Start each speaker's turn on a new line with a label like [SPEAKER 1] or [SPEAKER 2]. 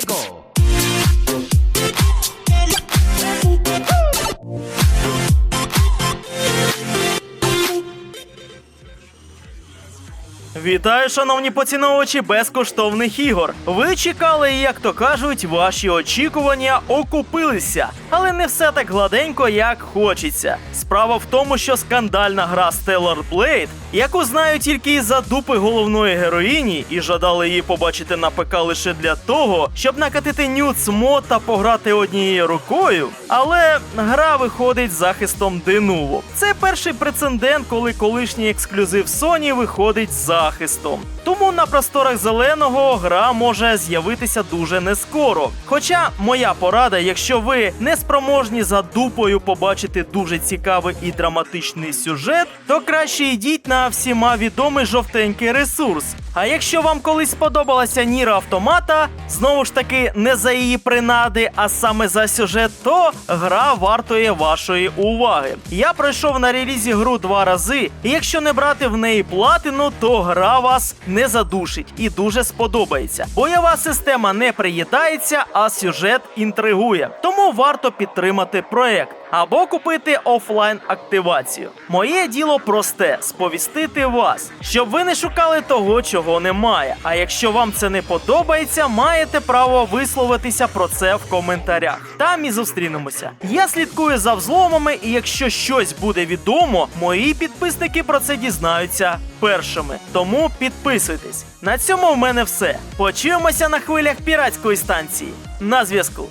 [SPEAKER 1] 최고 Вітаю, шановні поціновувачі безкоштовних ігор. Ви чекали, і, як то кажуть, ваші очікування окупилися. Але не все так гладенько, як хочеться. Справа в тому, що скандальна гра Stellar Blade, яку знаю тільки із-за дупи головної героїні, і жадали її побачити на ПК лише для того, щоб накатити нюц мод та пограти однією рукою. Але гра виходить захистом Denuvo. Це перший прецедент, коли колишній ексклюзив Sony виходить з захистом. Тому на просторах зеленого гра може з'явитися дуже нескоро. Хоча моя порада, якщо ви не спроможні за дупою побачити дуже цікавий і драматичний сюжет, то краще йдіть на всіма відомий жовтенький ресурс. А якщо вам колись сподобалася Ніра Автомата, знову ж таки не за її принади, а саме за сюжет, то гра вартує вашої уваги. Я пройшов на релізі гру два рази, і якщо не брати в неї платину, то гра вас не задушить і дуже сподобається. Бойова система не приїдається, а сюжет інтригує. Тому варто підтримати проект або купити офлайн активацію. Моє діло просте сповістити вас, щоб ви не шукали того, чого немає. А якщо вам це не подобається, маєте право висловитися про це в коментарях. Там і зустрінемося. Я слідкую за взломами, і якщо щось буде відомо, мої підписники про це дізнаються першими. Тому підписуйтесь. На цьому в мене все. Почуємося на хвилях піратської станції. На зв'язку.